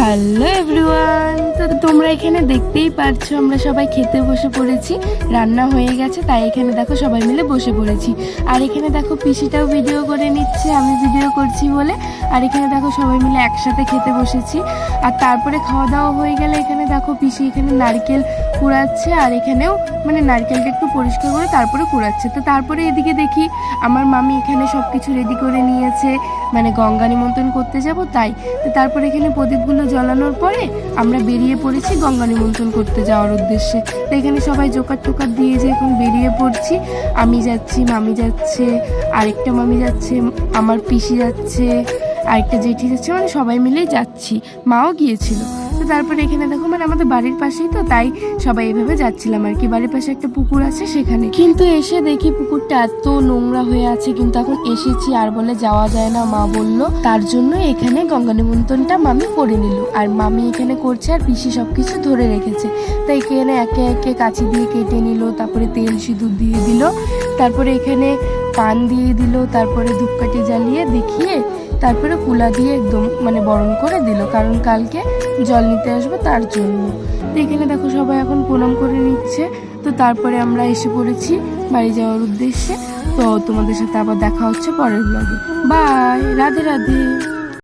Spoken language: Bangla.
হ্যালো এভরিওয়ান তো তোমরা এখানে দেখতেই পারছ, আমরা সবাই খেতে বসে পড়েছি। রান্না হয়ে গেছে, তাই এখানে দেখো সবাই মিলে বসে পড়েছি। আর এখানে দেখো পিসিটাও ভিডিও করে নিচ্ছে, আমি ভিডিও করছি বলে। আর এখানে দেখো সবাই মিলে একসাথে খেতে বসেছি। আর তারপরে খাওয়া দাওয়া হয়ে গেলে এখানে দেখো পিসি এখানে নারকেল কুড়াচ্ছে আর এখানেও মানে নারকেলটা একটু পরিষ্কার করে তারপরে কুড়াচ্ছে। তো তারপরে এদিকে দেখি আমার মামি এখানে সব কিছু রেডি করে নিয়েছে মানে গঙ্গা নিমন্ত্রণ করতে যাব তাই। তো তারপরে এখানে প্রদীপগুলো জ্বালানোর পরে আমরা বেরিয়ে পড়েছি গঙ্গা নিমন্ত্রণ করতে যাওয়ার উদ্দেশ্যে। তো এখানে সবাই জোকার টোকার দিয়ে যে এখন বেরিয়ে পড়ছি, আমি যাচ্ছি, মামি যাচ্ছে, আরেকটা মামি যাচ্ছে, আমার পিসি যাচ্ছে আরেকটা জেঠি যাচ্ছে মানে সবাই মিলেই যাচ্ছি। মাও গিয়েছিল। তো তারপরে এখানে দেখো মানে আমাদের বাড়ির পাশেই তো, তাই সবাই এভাবে যাচ্ছিলাম আর কি। বাড়ির পাশে একটা পুকুর আছে সেখানে। কিন্তু এসে দেখি পুকুরটা এত নোংরা হয়ে আছে, কিন্তু এখন এসেছি আর বলে যাওয়া যায় না, মা বলল। তার জন্য এখানে গঙ্গা নিমন্ত্রণটা মামি করে নিল। আর মামি এখানে করছে আর পিসি সব কিছু ধরে রেখেছে। তাই এখানে একে একে কাছি দিয়ে কেটে নিল, তারপরে তেল সিঁদুর দিয়ে দিল, তারপরে এখানে পান দিয়ে দিল, তারপরে ধূপকাঠি জ্বালিয়ে দেখিয়ে তারপরে কুলা দিয়ে একদম মানে বরণ করে দিল, কারণ কালকে জল নিতে আসব তার জন্য। তো এখানে দেখো সবাই এখন প্রণাম করে নিচ্ছে। তো তারপরে আমরা এসে পড়েছি বাড়ি যাওয়ার উদ্দেশ্যে। তো তোমাদের সাথে আবার দেখা হচ্ছে পরের ব্লগে বাই রাধে রাধে।